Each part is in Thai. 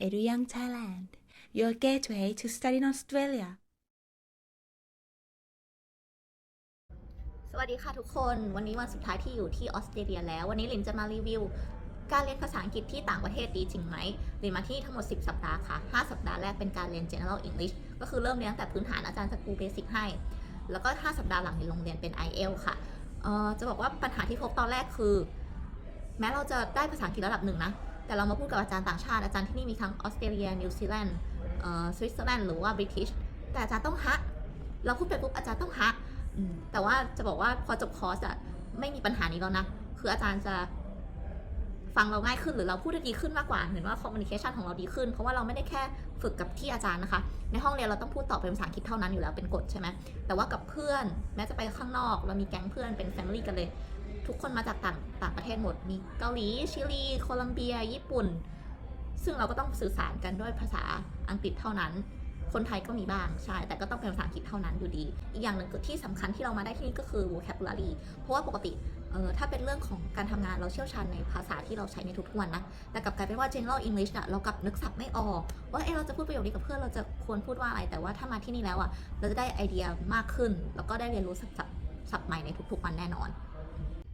EduYoung Thailand, your gateway to study in Australia. สวัสดีค่ะทุกคน วันนี้วันสุดท้ายที่อยู่ที่ออสเตรเลียแล้ว วันนี้ลินจะมารีวิว การเรียนภาษาอังกฤษที่ต่างประเทศดีจริงไหมลินมาที่ทั้งหมด 10 สัปดาห์ค่ะ 5 สัปดาห์แรกเป็นการเรียน general English ก็คือเริ่มเรียนตั้งแต่พื้นฐานอาจารย์จะปูเบสิกให้ แล้วก็ 5 สัปดาห์หลังในโรงเรียนเป็น IELT ค่ะเอ่อจะบอกว่าปัญหาที่พบตอนแรกคือ แม้เราจะได้ภาษาอังกฤษระดับหนึ่งนะ แต่เรามาพูดกับอาจารย์ต่างชาติอาจารย์ที่นี่มีทั้งออสเตรเลียนิวซีแลนด์สวิตเซอร์แลนด์หรือว่าบริติชแต่อาจารย์ต้องฮะเราพูดไปปุ๊บอาจารย์ต้องฮะแต่ว่าจะบอกว่าพอจบคอร์สอะไม่มีปัญหานี้แล้วนะ คืออาจารย์จะฟังเราง่ายขึ้นหรือเราพูดได้ดีขึ้นมากกว่าเห็นว่าคอมมูนิเคชันของเราดีขึ้น เพราะว่าเราไม่ได้แค่ฝึกกับที่อาจารย์นะคะ ในห้องเรียนเราต้องพูดตอบเป็นภาษาอังกฤษเท่านั้นอยู่แล้วเป็นกฎใช่ไหมแต่ว่ากับเพื่อนแม้จะไปข้างนอก เรามีแก๊งเพื่อนเป็นแฟมิลี่กันเลย ทุกคนมาจากต่างต่างประเทศหมด มีเกาหลี ชิลี โคลัมเบีย ญี่ปุ่น ซึ่งเราก็ต้องสื่อสารกันด้วยภาษาอังกฤษเท่านั้น คนไทยก็มีบ้างใช่ แต่ก็ต้องเป็นภาษาอังกฤษเท่านั้นอยู่ดี อีกอย่างหนึ่งที่สำคัญที่เรามาได้ที่นี่ก็คือ vocabulary เพราะว่าปกติเออถ้าเป็นเรื่องของการทำงานเราเชี่ยวชาญในภาษาที่เราใช้ในทุกวันนะ แต่กลับกลายเป็นว่า general English น่ะเรากลับนึกศัพท์ไม่ออกว่าเอะเราจะพูดประโยคนี้กับเพื่อนเราจะควรพูดว่าอะไร แต่ว่าถ้ามาที่นี่แล้วอะเราจะได้ไอเดียมากขึ้น แล้วก็ได้เรียนรู้ศัพท์ศัพท์ศัพท์ใหม่ในทุกๆวันแน่นอน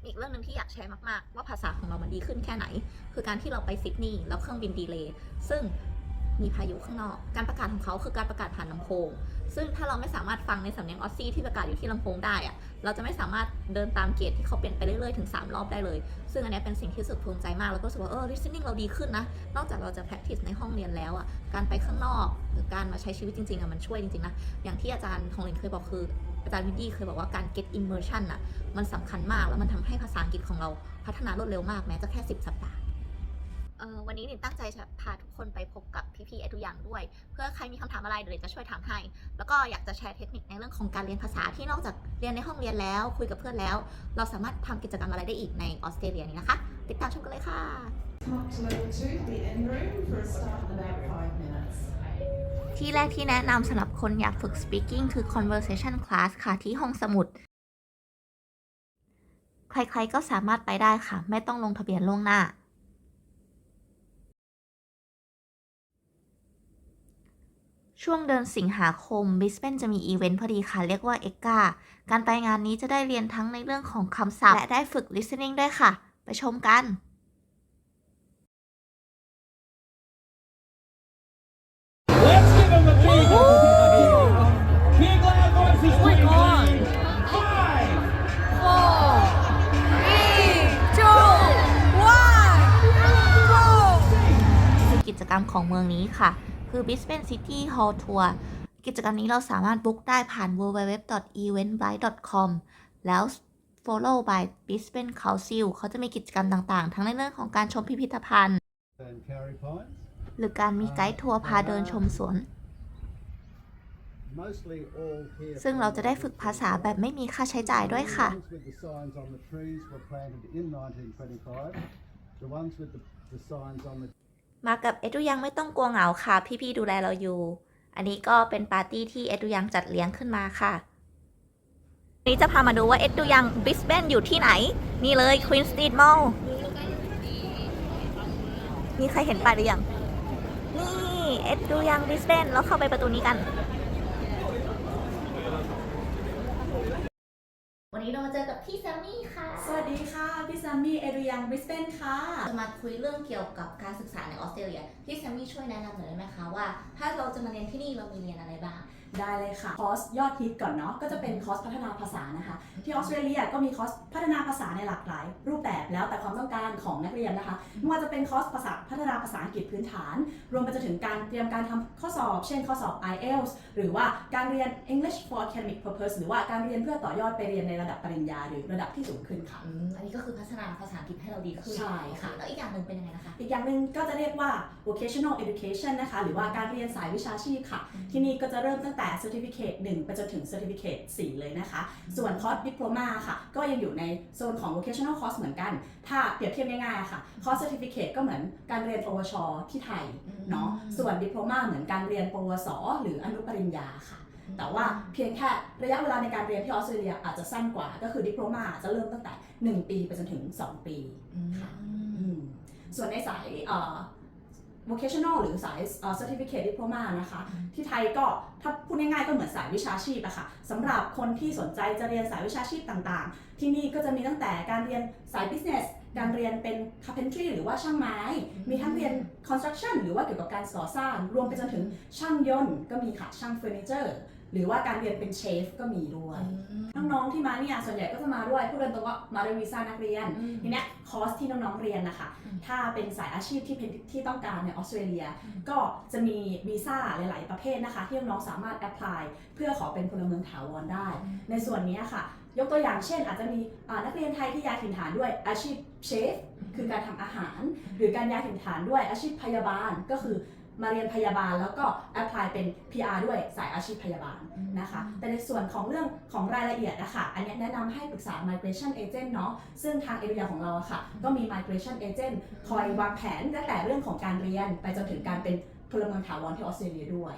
อีกเรื่องหนึ่งที่อยากแชร์มากๆ ว่าภาษาของเรามันดีขึ้นแค่ไหน คือการที่เราไปซิดนีย์แล้วเครื่องบินดีเลย์ซึ่งมีพายุข้างนอก การประกาศของเขาคือการประกาศผ่านลำโพง ซึ่งถ้าเราไม่สามารถฟังในสำเนียงออสซี่ที่ประกาศอยู่ที่ลำโพงได้อะเราจะไม่สามารถเดินตามเกตที่เขาเป็นไปเรื่อยๆ ถึง 3 รอบได้เลย ซึ่งอันนี้เป็นสิ่งที่สึกภูมิใจมาก แล้วก็รู้สึกว่าเออ listening เราดีขึ้นนะ นอกจากเราจะ practice ในห้องเรียนแล้วอะ การไปข้างนอก หรือการมาใช้ชีวิตจริงๆอะมันช่วยจริงๆนะ อย่างที่อาจารย์ทองเรนเคยบอกคือ อาจารย์วินดี้เคยบอกว่าการ get immersion อะมันสำคัญมากแล้วมันทำให้ภาษาอังกฤษของเราพัฒนารวดเร็วมากแม้จะแค่ 10 สัปดาห์เอ่อวันนี้หนิงตั้งใจจะพาทุกคนไปพบกับพี่ๆเอทุกอย่างด้วย เพื่อใครมีคำถามอะไรเดี๋ยวหนิงจะช่วยถามให้ แล้วก็อยากจะแชร์เทคนิคในเรื่องของการเรียนภาษาที่นอกจากเรียนในห้องเรียนแล้ว คุยกับเพื่อนแล้ว เราสามารถทำกิจกรรมอะไรได้อีกในออสเตรเลียนี้นะคะติดตามชมกันเลยค่ะ Come up to level two, the end room, for a start in about five minutes. ที่แรกที่แนะนำสำหรับคนอยากฝึก speaking คือ conversation class ค่ะที่ห้องสมุด ใครๆก็สามารถไปได้ค่ะ ไม่ต้องลงทะเบียนล่วงหน้า ช่วงเดือนสิงหาคมบิสเบนจะมีอีเวนต์พอดีค่ะ เรียกว่าเอกาการไปงานนี้จะได้เรียนทั้งในเรื่องของคำศัพท์ และได้ฝึก listening ด้วยค่ะ ไปชมกัน รรมของเมืองนี้ค่ะ คือ Brisbane City Hall Tour กิจกรรมนี้เราสามารถบุ๊กได้ผ่าน www.eventbrite.com แล้ว follow by Brisbane Council เขาจะมีกิจกรรมต่างๆ ทั้งในเรื่องของการชมพิพิธภัณฑ์ and Carry Pines. หรือการมีไกด์ทัวร์พาเดินชมสวน Mostly all here ซึ่งเราจะได้ฝึกภาษาแบบไม่มีค่าใช้จ่ายด้วยค่ะ The ones with the signs on the trees were planted in 1925. The ones with the, the signs on the มากับเอ็ดูยังไม่ต้องกลัวเหงาค่ะ พี่ๆดูแลเราอยู่ อันนี้ก็เป็นปาร์ตี้ที่เอ็ดูยังจัดเลี้ยงขึ้นมาค่ะวันนี้จะพามาดูว่าเอ็ดูยังบริสเบนอยู่ที่ไหน นี่เลยควีนสตรีทมอลล์มีใครเห็นป้ายหรือยัง นี่เอ็ดูยังบริสเบนแล้วเข้าไปประตูนี้กัน นนี้เรามาเจอกับพี่แซมมี่ค่ะ สวัสดีค่ะ พี่ซัมมี่เอริยังบริสเบนค่ะ จะมาคุยเรื่องเกี่ยวกับการศึกษาในออสเตรเลีย พี่แซมมี่ช่วยแนะนำหน่อยได้ไหมคะว่า ถ้าเราจะมาเรียนที่นี่เรามีเรียนอะไรบ้าง ได้เลยค่ะ คอร์สยอดฮิตก่อนเนาะ ก็จะเป็นคอร์สพัฒนาภาษานะคะ ที่ออสเตรเลียก็มีคอร์สพัฒนาภาษาในหลากหลาย รูปแบบแล้วแต่ความต้องการของนักเรียนนะคะ ไม่ว่าจะเป็นคอร์สภาษาพัฒนาภาษาอังกฤษพื้นฐาน รวมไปจนถึงการเตรียมการทำข้อสอบ เช่นข้อสอบ IELTS หรือว่าการเรียน English for academic purpose หรือว่าการเรียนเพื่อต่อยอดไปเรียนในระดับปริญญา หรือระดับที่สูงขึ้นค่ะอืมอันนี้ก็คือพัฒนาภาษาอังกฤษให้เราดีขึ้นใช่ค่ะ แล้วอีกอย่างหนึ่งเป็นยังไงนะคะ อีกอย่างหนึ่งก็จะเรียกว่า vocational education นะคะ หรือว่าการเรียนสายวิชาชีพค่ะ ที่นี่ก็จะเริ่มตั้งแต่ certificate 1 ไปจนถึง certificate 4 เลยนะคะ ส่วนคอร์ส diploma ค่ะ ก็ยังอยู่ในโซนของ vocational course เหมือนกัน ถ้าเปรียบเทียบง่ายๆอะค่ะ คอร์ส certificate ก็เหมือนการเรียนปวช ที่ไทยเนาะ ส่วน diploma เหมือนการเรียนปวส หรืออนุปริญญาค่ะแต่ว่าเพียงแค่ระยะเวลาในการเรียนที่ออสเตรเลียอาจจะสั้นกว่า ก็คือ diploma จะเริ่มตั้งแต่ 1 ปีไปจนถึง 2 ปีอืมค่ะอืม ส่วนในสายเอ่อ vocational หรือสายเอ่อ certificate diploma นะคะ ที่ไทยก็ถ้าพูดง่ายๆก็เหมือนสายวิชาชีพอะค่ะสำหรับคนที่สนใจจะเรียนสายวิชาชีพต่างๆ ที่นี่ก็จะมีตั้งแต่การเรียนสาย business การเรียนเป็น carpentry หรือว่าช่างไม้ มีทั้งเรียน construction หรือว่าเกี่ยวกับการก่อสร้าง รวมไปจนถึงช่างยนต์ก็มีค่ะช่างเฟอร์นิเจอร์ หรือว่าการเรียนเป็นเชฟก็มีด้วยน้องๆที่มาเนี่ยส่วนใหญ่ก็จะมาด้วยพูดกันตรงว่ามาด้วยวีซ่านักเรียนทีเนี้ยคอร์สที่น้องๆเรียนนะคะถ้าเป็นสายอาชีพที่เป็นที่ต้องการในออสเตรเลีย ก็จะมีวีซ่าหลาย ๆ ประเภทนะคะ ที่น้องๆสามารถแอพพลายเพื่อขอเป็นพลเมืองถาวรได้ ในส่วนนี้ค่ะ ยกตัวอย่างเช่น อาจจะมีอ่านักเรียนไทยที่ย้ายถิ่นฐานด้วยอาชีพเชฟคือการทำอาหาร หรือการย้ายถิ่นฐานด้วยอาชีพพยาบาลก็คือ มาเรียนพยาบาลแล้วก็แอพพลายเป็น PR ด้วยสายอาชีพพยาบาลนะคะ แต่ในส่วนของเรื่องของรายละเอียดนะคะอันเนี้ยแนะนำให้ปรึกษา migration agent เนาะซึ่งทางเอเรียของเราอะค่ะ ก็มี migration agent คอยวางแผนตั้งแต่เรื่องของการเรียนไปจนถึงการเป็นพลเมืองถาวรที่ออสเตรเลียด้วย